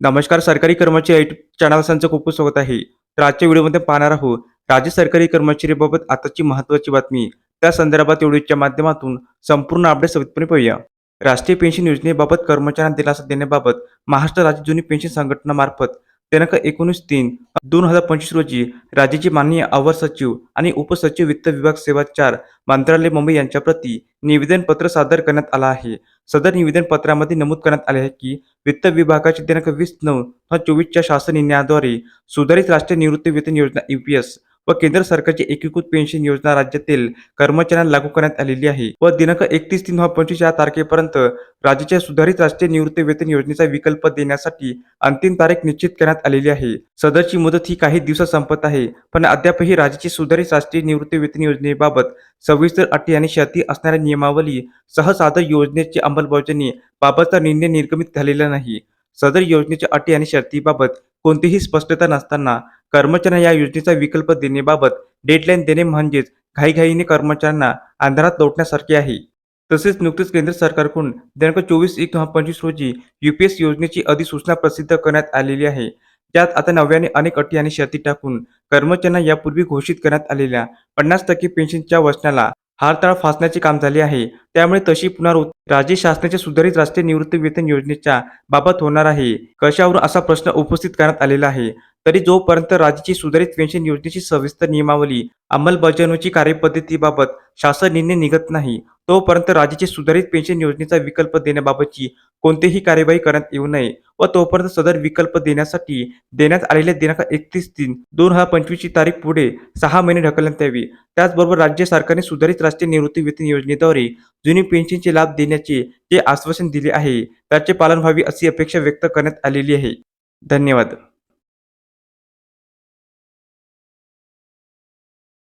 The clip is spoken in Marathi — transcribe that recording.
नमस्कार सरकारी कर्मचारी युट्यूब चॅनलसांचं खूप खूप स्वागत आहे. तर आजच्या व्हिडिओमध्ये पाहणार आहोत राज्य सरकारी कर्मचारीबाबत आताची महत्त्वाची बातमी. त्या संदर्भात व्हिडिओच्या माध्यमातून संपूर्ण अपडेट सविस्तरपणे पाहूया. राष्ट्रीय पेन्शन योजनेबाबत कर्मचाऱ्यांना दिलासा देण्याबाबत महाराष्ट्र राज्य जुनी पेन्शन संघटनामार्फत दिनांक एकोणीस तीन दोन हजार पंचवीस रोजी राज्याचे माननीय अवर सचिव आणि उपसचिव वित्त विभाग सेवा चार मंत्रालय मुंबई यांच्या प्रति निवेदन पत्र सादर करण्यात आलं आहे. सदर निवेदन पत्रामध्ये नमूद करण्यात आले आहे की वित्त विभागाचे दिनांक वीस नऊ हा चोवीसच्या शासन निर्णयाद्वारे सुधारित राष्ट्रीय निवृत्ती वेतन योजना यूपीएस व केंद्र सरकारची एकीकृत पेन्शन योजना राज्यातील कर्मचाऱ्यांना लागू करण्यात आलेली आहे. व दिनांक एकतीस तीन पंचवीस या तारखेपर्यंत राज्याच्या सुधारित राष्ट्रीय निवृत्ती वेतन योजनेचा विकल्प देण्यासाठी अंतिम तारीख निश्चित करण्यात आलेली आहे. सदरची मुदत ही काही दिवसात संपत आहे पण अद्यापही राज्याची सुधारित राष्ट्रीय निवृत्ती वेतन योजनेबाबत सविस्तर अटी आणि शर्ती असणाऱ्या नियमावली सहसादर योजनेची अंमलबजावणी बाबतचा निर्णय निर्गमित झालेला नाही. सदर योजनेच्या अटी आणि शर्तीबाबत कोणतीही स्पष्टता नसताना कर्मचाऱ्यांना या योजनेचा विकल्प देण्याबाबत डेडलाईन देणे म्हणजेच घाईघाईने कर्मचाऱ्यांना अंधारात लोटण्यासारखे आहे. तसेच नुकतेच केंद्र सरकारकडून दिनांक चोवीस एक दोन हजार पंचवीस रोजी एस योजनेची अधिसूचना प्रसिद्ध करण्यात आलेली आहे. त्यात आता नव्याने अनेक अटी आणि शर्ती टाकून कर्मचाऱ्यांना यापूर्वी घोषित करण्यात आलेल्या पन्नास टक्के पेन्शनच्या वचनाला हारताळ फासण्याचे काम झाले आहे. त्यामुळे तशी पुनरावृत्ती राज्य शासनाच्या सुधारित राष्ट्रीय निवृत्ती वेतन योजनेच्या बाबत होणार आहे. कशावरून असा प्रश्न उपस्थित करण्यात आलेला आहे? तरी जोपर्यंत राज्याची सुधारित पेन्शन योजनेची सविस्तर नियमावली अंमलबजावणीची कार्यपद्धतीबाबत शासन निर्णय निघत नाही तोपर्यंत राज्याची सुधारित पेन्शन योजनेचा विकल्प देण्याबाबतची कोणतीही कार्यवाही करण्यात येऊ नये व तोपर्यंत सदर विकल्प देण्यासाठी देण्यात आलेल्या दिनांक एकतीस तीन दोन हजार पंचवीसची तारीख पुढे सहा महिने ढकलण्यात यावी. त्याचबरोबर राज्य सरकारने सुधारित राष्ट्रीय निवृत्ती वेतन योजनेद्वारे जुनी पेन्शनचे लाभ देण्याचे जे आश्वासन दिले आहे त्याचे पालन व्हावे अशी अपेक्षा व्यक्त करण्यात आलेली आहे. धन्यवाद.